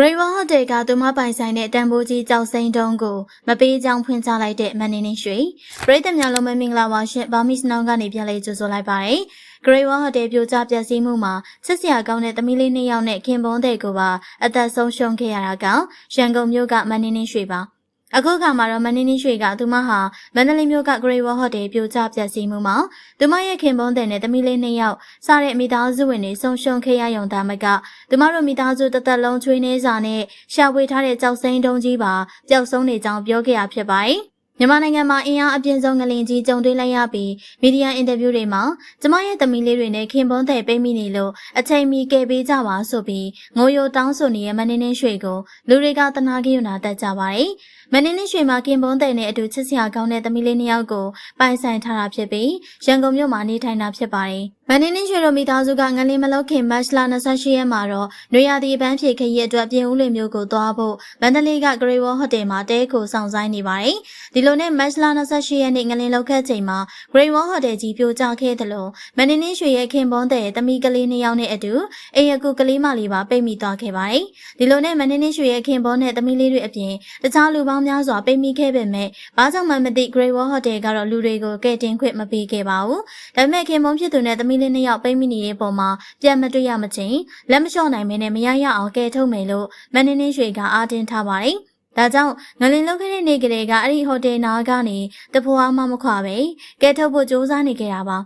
Great Wall Hotel ကသူမပိုင်ဆိုင်တဲ့တန်ဖိုးကြီးကြောက်စိမ်းတုံးကိုမပေးကြောင်းဖွင့်ချလိုက်တဲ့မန်နေနေရွှေပရိသတ်များလုံးမမင်္ဂလာပါရှင်ဘာမီစနောင်းကနေပြန်လေးကြိုဆိုလိုက်ပါတယ် Great Wall Hotel ပြိုကျပျက်စီးမှုမှာစစ်စရာကောင်းတဲ့သမီးလေးနှစ်ယောက်နဲ့ခင်ပွန်းတဲ့ကိုပါအသက်ဆုံးရှုံးခဲ့ရတာကရန်ကုန်မြို့ကမန်နေနေရွှေပါ အခုခါမှာတော့မန်နေနေရွှေကသူမဟာမန္တလေးမြို့က Great Wall Hotel ပြိုကျပျက်စီးမှုမှာသူမရဲ့ခင်ပွန်းတဲ့နဲ့သမီးလေးနှစ်ယောက်စတဲ့မိသားစုဝင်တွေဆုံးရှုံးခဲ့ရရုံသာမကသူမတို့မိသားစုတစ်သက်လုံးချွေးနှဲစာနဲ့ရှာဖွေထားတဲ့ကြောက်စိမ်းတုံးကြီးပါပျောက်ဆုံးနေကြောင်းပြောခဲ့ရဖြစ်ပါတယ် မြန်မာနိုင်ငံမှာအင်အားအပြင်းဆုံးငလင်ကြီးကြုံတွေ့လိုက်ရပြီးမီဒီယာအင်တာဗျူးတွေမှာကျမရဲ့သမီးလေးတွေနဲ့ခင်ပွန်းတဲ့ပိတ်မိနေလို့အချိန်မီကယ်ပေးကြပါဆိုပြီးငိုယိုတောင်းဆိုနေတဲ့မနေနေရွှေကိုလူတွေကတနာကိယူနာတက်ကြပါတယ်။မနေနေရွှေမှာခင်ပွန်းတဲ့နဲ့အတူချစ်စရာကောင်းတဲ့သမီးလေးနှစ်ယောက်ကိုပိုင်ဆိုင်ထားတာဖြစ်ပြီးရန်ကုန်မြို့မှာနေထိုင်တာဖြစ်ပါတယ်။ မနေနေရွှေတို့မိသားစုကငလင်မလုတ်ခင်မတ်လ28ရက်မှာတော့နွေရာသီပန်းဖြေခရီးအတွက်ပြင်ဦးလွင်မြို့ကိုသွားဖို့မန္တလေးက Great Wall Hotel မှာတဲကိုဆောင်ဆိုင်နေပါတယ်။ဒီလိုနဲ့မတ်လ28ရက်နေ့ငလင်လောက်ခတ်ချိန်မှာ Great Wall Hotel ကြီးပြိုကျခဲ့တယ်လို့မန္တလေးရွှေရဲ့ခင်ပွန်းတဲ့တမီကလေးနှစ်ယောက်နဲ့အတူအိမ်ရကူကလေးမလေးပါပိတ်မိသွားခဲ့ပါတယ်။ဒီလိုနဲ့မန္တလေးရွှေရဲ့ခင်ပွန်းနဲ့တမီလေးတွေအပြင်တခြားလူပေါင်းများစွာပိတ်မိခဲ့ပေမဲ့ဘာကြောင့်မှမသိ Great Wall Hotel ကတော့လူတွေကိုကဲတင်ခွင့်မပေးခဲ့ပါဘူး။ဒါပေမဲ့ခင်ပွန်းဖြစ်သူနဲ့တမီလေးနှစ်ယောက်ပိတ်မိနေတဲ့ပုံမှာပြန်မတွေ့ရမချင်းလက်မလျှော့နိုင်မင်းနဲ့မရရအောင်ကဲထုတ်မယ်လို့မန္တလေးရွှေကအားတင်းထားပါတယ်။ဒါကြောင့်ငလင်လောက်ခဲ့တဲ့နေ့ကလေးကအဲ့ဒီဟိုတယ်နာကနေတဖွာမှမခွာပဲကဲထုတ်ဖို့စူးစမ်းနေခဲ့တာပါ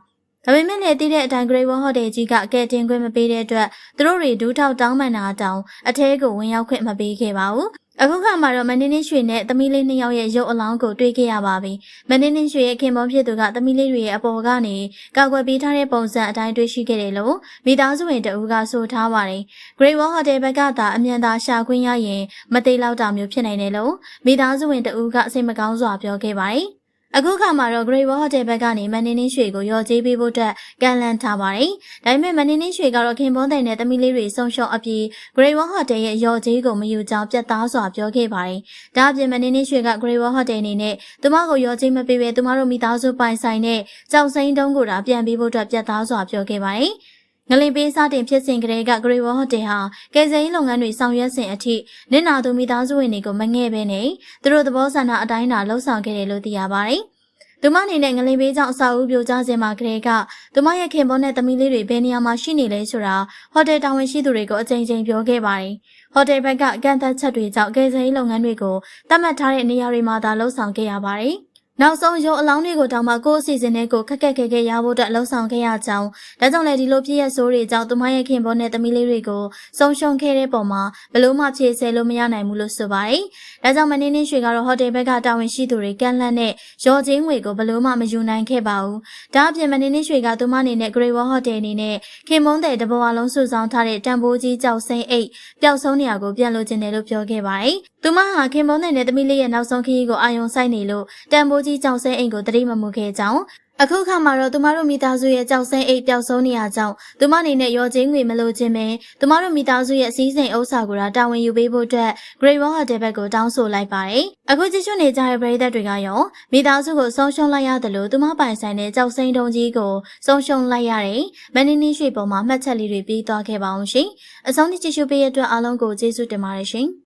ဒါပေမဲ့လည်းတည်တဲ့အတိုင်း Great Wall Hotel ကြီးကကဲတင်ခွင့်မပေးတဲ့အတွက်သူတို့တွေဒူးထောက်တောင်းပန်တာတောင်အထဲကိုဝင်ရောက်ခွင့်မပေးခဲ့ပါဘူး အခုခါမှာတော့မင်းင်းရွှေနဲ့သမီးလေးနှစ်ယောက်ရဲ့ရုပ်အလောင်းကိုတွေ့ခဲ့ရပါပြီ။မင်းင်းရွှေရဲ့ခင်ပွန်းဖြစ်သူကသမီးလေးတွေရဲ့အပေါ်ကနေကောက်ွယ်ပေးထားတဲ့ပုံစံအတိုင်းတွေ့ရှိခဲ့တယ်လို့မိသားစုဝင်တဦးကဆိုထားပါတယ်။ Great Wall Hotel ဘက်ကသာအမြန်သာရှာခွင့်ရရင်မသေးလောက်တာမျိုးဖြစ်နိုင်တယ်လို့မိသားစုဝင်တဦးကစိတ်မကောင်းစွာပြောခဲ့ပါတယ်။ အခုခါမှာတော့ Great Wall Hotel ဘက်ကနေမန်နေင်းရွှေကိုရော်ကြေးပေးဖို့အတွက်ကန်လန့်ထားပါတယ်။ဒါပေမဲ့မန်နေင်းရွှေကတော့ခင်ပွန်းတိုင်နဲ့သမီးလေးတွေဆုံရှုံအပြီး Great Wall Hotel ရဲ့ရော်ကြေးကိုမယူကြောင်းပြတ်သားစွာပြောခဲ့ပါတယ်။ဒါအပြင်မန်နေင်းရွှေက Great Wall Hotel အနေနဲ့သူမကိုရော်ကြေးမပေးဘဲသူမတို့မိသားစုပိုင်ဆိုင်တဲ့ကြောက်စိမ်းတုံးကိုဒါပြန်ပေးဖို့အတွက်ပြတ်သားစွာပြောခဲ့ပါတယ်။ ငလင်ပေးစတင်ဖြစ်စဉ်ကလေးက Great Wall Hotel ဟာကယ်ဆယ်ရေးလုပ်ငန်းတွေဆောင်ရွက်စဉ်အထိနစ်နာသူမိသားစုဝင်တွေကိုမငဲ့ဘဲနဲ့သူတို့သဘောဆန္ဒအတိုင်းသာလှုပ်ဆောင်ခဲ့တယ်လို့သိရပါတယ်။သူမအနေနဲ့ငလင်ပေးကြောင့်အစာအုပ်ပြိုကျစဉ်မှာကလေးကသူမရဲ့ခင်ပွန်းနဲ့သမီးလေးတွေဘယ်နေရာမှာရှိနေလဲဆိုတာဟိုတယ်တာဝန်ရှိသူတွေကိုအကြိမ်ကြိမ်ပြောခဲ့ပါတယ်။ဟိုတယ်ဘက်ကကန့်သက်ချက်တွေကြောင့်ကယ်ဆယ်ရေးလုပ်ငန်းတွေကိုတတ်မှတ်ထားတဲ့နေရာတွေမှာသာလှုပ်ဆောင်ခဲ့ရပါတယ်။ နောက်ဆုံးရုံအလောင်းတွေကိုတောင်မှကိုယ့်အစီအစဉ်နဲ့ကိုခက်ခက်ခဲခဲရဖို့အတွက်လှုံ့ဆော်ခဲ့ရကြောင်းဒါကြောင့်လည်းဒီလိုပြည့်ရဆိုးတွေကြောင့်သူမရဲ့ခင်ပေါ်နဲ့သမီးလေးတွေကိုဆုံးရှုံးခဲ့တဲ့ပုံမှာဘလို့မှဖြည့်ဆဲလို့မရနိုင်ဘူးလို့ဆိုပါတယ်။ဒါကြောင့်မင်းနှင်းရွှေကတော့ဟိုတယ်ဘက်ကတာဝန်ရှိသူတွေကန့်လန့်နဲ့ရော်ချင်းငွေကိုဘလို့မှမယူနိုင်ခဲ့ပါဘူး။ဒါအပြင်မင်းနှင်းရွှေကသူမအနေနဲ့ Great Wall Hotel အနေနဲ့ခင်မုန်းတဲ့တဘဝလုံးစုဆောင်ထားတဲ့တန်ဖိုးကြီးကြောက်စိမ့်အိတ်ပျောက်ဆုံးနေရာကိုပြန်လိုချင်တယ်လို့ပြောခဲ့ပါတယ်။သူမဟာခင်မုန်းတဲ့သမီးလေးရဲ့နောက်ဆုံးခရီးကိုအာယုံဆိုင်နေလို့တန်ဖိုးကြီးကြောက်စိမ့်အိမ်ကိုတတိမမှုခဲ့ကြောင်းအခုခါမှာတော့သူမတို့မိသားစုရဲ့ကြောက်စိမ့်အိတ်ပျောက်ဆုံးနေရကြောင်းသူမအနေနဲ့ရောချင်းငွေမလိုချင်ပဲသူမတို့မိသားစုရဲ့အစည်းစိမ်ဥစ္စာကိုတာဝန်ယူပေးဖို့အတွက် Great Wall Hotel ဘက်ကိုတောင်းဆိုလိုက်ပါတယ်။အခုကြည့်ရှုနေကြတဲ့ပရိသတ်တွေကရောမိသားစုကိုဆုံးရှုံးလိုက်ရတယ်လို့သူမပိုင်ဆိုင်တဲ့ကြောက်စိမ့်တုံးကြီးကိုဆုံးရှုံးလိုက်ရတဲ့မန်နီနီရွှေပေါ်မှာမှတ်ချက်လေးတွေပြီးသွားခဲ့ပါအောင်ရှင်။အဆုံးထိကြည့်ရှုပေးရတဲ့အတွက်အားလုံးကိုကျေးဇူးတင်ပါတယ်ရှင်။